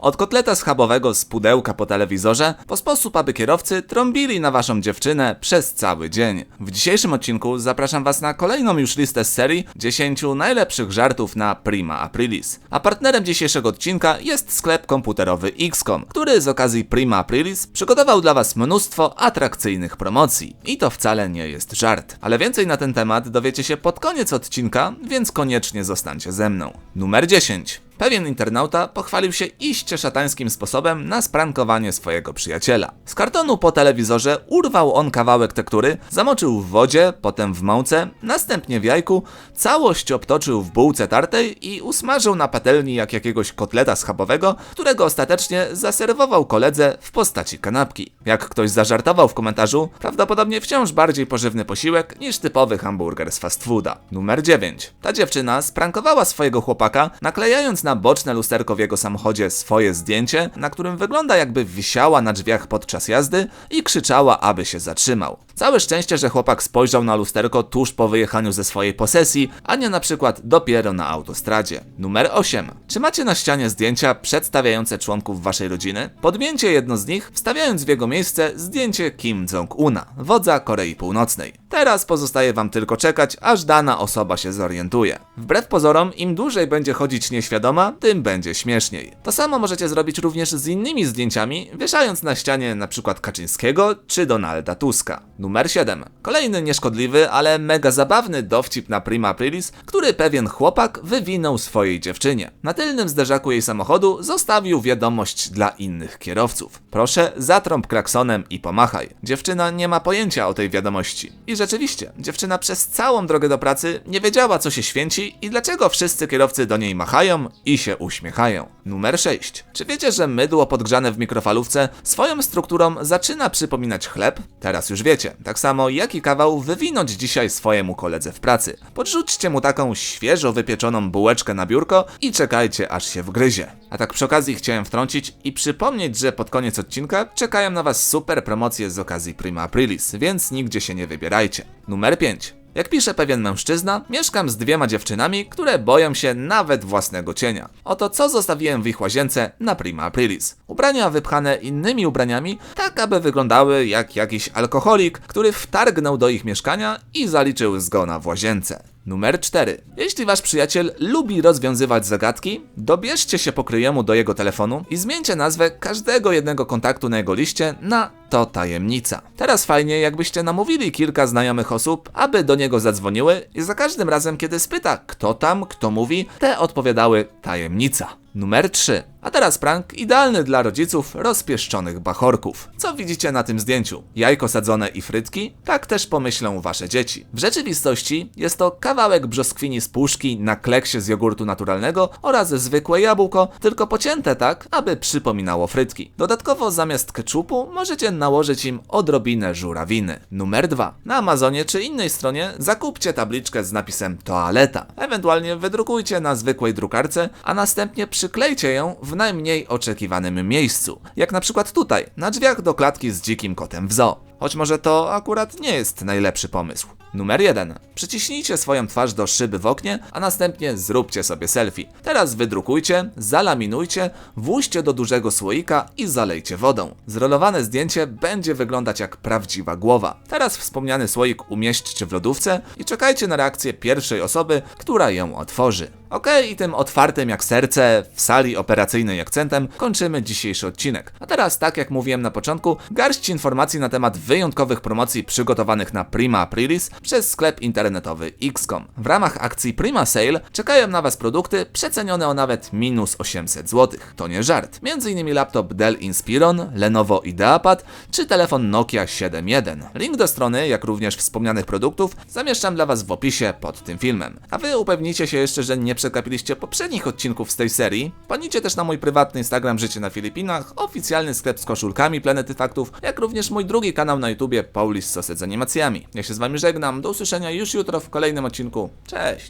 Od kotleta schabowego z pudełka po telewizorze, po sposób, aby kierowcy trąbili na waszą dziewczynę przez cały dzień. W dzisiejszym odcinku zapraszam was na kolejną już listę z serii 10 najlepszych żartów na Prima Aprilis. A partnerem dzisiejszego odcinka jest sklep komputerowy XCOM, który z okazji Prima Aprilis przygotował dla was mnóstwo atrakcyjnych promocji. I to wcale nie jest żart. Ale więcej na ten temat dowiecie się pod koniec odcinka, więc koniecznie zostańcie ze mną. Numer 10. Pewien internauta pochwalił się iście szatańskim sposobem na sprankowanie swojego przyjaciela. Z kartonu po telewizorze urwał on kawałek tektury, zamoczył w wodzie, potem w mące, następnie w jajku, całość obtoczył w bułce tartej i usmażył na patelni jak jakiegoś kotleta schabowego, którego ostatecznie zaserwował koledze w postaci kanapki. Jak ktoś zażartował w komentarzu, prawdopodobnie wciąż bardziej pożywny posiłek niż typowy hamburger z fast fooda. Numer 9. Ta dziewczyna sprankowała swojego chłopaka, naklejając na boczne lusterko w jego samochodzie swoje zdjęcie, na którym wygląda jakby wisiała na drzwiach podczas jazdy i krzyczała, aby się zatrzymał. Całe szczęście, że chłopak spojrzał na lusterko tuż po wyjechaniu ze swojej posesji, a nie na przykład dopiero na autostradzie. Numer 8. Czy macie na ścianie zdjęcia przedstawiające członków waszej rodziny? Podmieńcie jedno z nich, wstawiając w jego miejsce zdjęcie Kim Jong-una, wodza Korei Północnej. Teraz pozostaje wam tylko czekać, aż dana osoba się zorientuje. Wbrew pozorom, im dłużej będzie chodzić nieświadoma, tym będzie śmieszniej. To samo możecie zrobić również z innymi zdjęciami, wieszając na ścianie np. Kaczyńskiego czy Donalda Tuska. Numer 7. Kolejny nieszkodliwy, ale mega zabawny dowcip na Prima Aprilis, który pewien chłopak wywinął swojej dziewczynie. Na tylnym zderzaku jej samochodu zostawił wiadomość dla innych kierowców. Proszę, zatrąb klaksonem i pomachaj. Dziewczyna nie ma pojęcia o tej wiadomości. I rzeczywiście, dziewczyna przez całą drogę do pracy nie wiedziała, co się święci i dlaczego wszyscy kierowcy do niej machają się uśmiechają. Numer 6. Czy wiecie, że mydło podgrzane w mikrofalówce swoją strukturą zaczyna przypominać chleb? Teraz już wiecie. Tak samo jaki kawał wywinąć dzisiaj swojemu koledze w pracy. Podrzućcie mu taką świeżo wypieczoną bułeczkę na biurko i czekajcie aż się wgryzie. A tak przy okazji chciałem wtrącić i przypomnieć, że pod koniec odcinka czekają na was super promocje z okazji Prima Aprilis, więc nigdzie się nie wybierajcie. Numer 5. Jak pisze pewien mężczyzna, mieszkam z dwiema dziewczynami, które boją się nawet własnego cienia. Oto co zostawiłem w ich łazience na Prima Aprilis. Ubrania wypchane innymi ubraniami, tak aby wyglądały jak jakiś alkoholik, który wtargnął do ich mieszkania i zaliczył zgona w łazience. Numer 4. Jeśli wasz przyjaciel lubi rozwiązywać zagadki, dobierzcie się po kryjomu do jego telefonu i zmieńcie nazwę każdego jednego kontaktu na jego liście na to tajemnica. Teraz fajnie, jakbyście namówili kilka znajomych osób, aby do niego zadzwoniły i za każdym razem, kiedy spyta, kto tam, kto mówi, te odpowiadały tajemnica. Numer 3. A teraz prank idealny dla rodziców rozpieszczonych bachorków. Co widzicie na tym zdjęciu? Jajko sadzone i frytki? Tak też pomyślą wasze dzieci. W rzeczywistości jest to kawałek brzoskwini z puszki na kleksie z jogurtu naturalnego oraz zwykłe jabłko, tylko pocięte tak, aby przypominało frytki. Dodatkowo zamiast keczupu możecie nałożyć im odrobinę żurawiny. Numer 2. Na Amazonie czy innej stronie zakupcie tabliczkę z napisem toaleta. Ewentualnie wydrukujcie na zwykłej drukarce, a następnie przyklejcie ją w najmniej oczekiwanym miejscu. Jak na przykład tutaj, na drzwiach do klatki z dzikim kotem w zoo. Choć może to akurat nie jest najlepszy pomysł. Numer 1. Przyciśnijcie swoją twarz do szyby w oknie, a następnie zróbcie sobie selfie. Teraz wydrukujcie, zalaminujcie, włóżcie do dużego słoika i zalejcie wodą. Zrolowane zdjęcie będzie wyglądać jak prawdziwa głowa. Teraz wspomniany słoik umieśćcie w lodówce i czekajcie na reakcję pierwszej osoby, która ją otworzy. Okay, i tym otwartym jak serce, w sali operacyjnej akcentem kończymy dzisiejszy odcinek. A teraz, tak jak mówiłem na początku, garść informacji na temat wyjątkowych promocji przygotowanych na Prima Aprilis przez sklep internetowy XCOM. W ramach akcji Prima Sale czekają na Was produkty przecenione o nawet minus 800 zł. To nie żart. Między innymi laptop Dell Inspiron, Lenovo IdeaPad czy telefon Nokia 7.1. Link do strony, jak również wspomnianych produktów zamieszczam dla Was w opisie pod tym filmem. A Wy upewnijcie się jeszcze, że nie przegapiliście poprzednich odcinków z tej serii. Panicie też na mój prywatny Instagram Życie na Filipinach, oficjalny sklep z koszulkami Planety Faktów, jak również mój drugi kanał na YouTubie Paulis Soset z animacjami. Ja się z Wami żegnam, do usłyszenia już jutro w kolejnym odcinku. Cześć!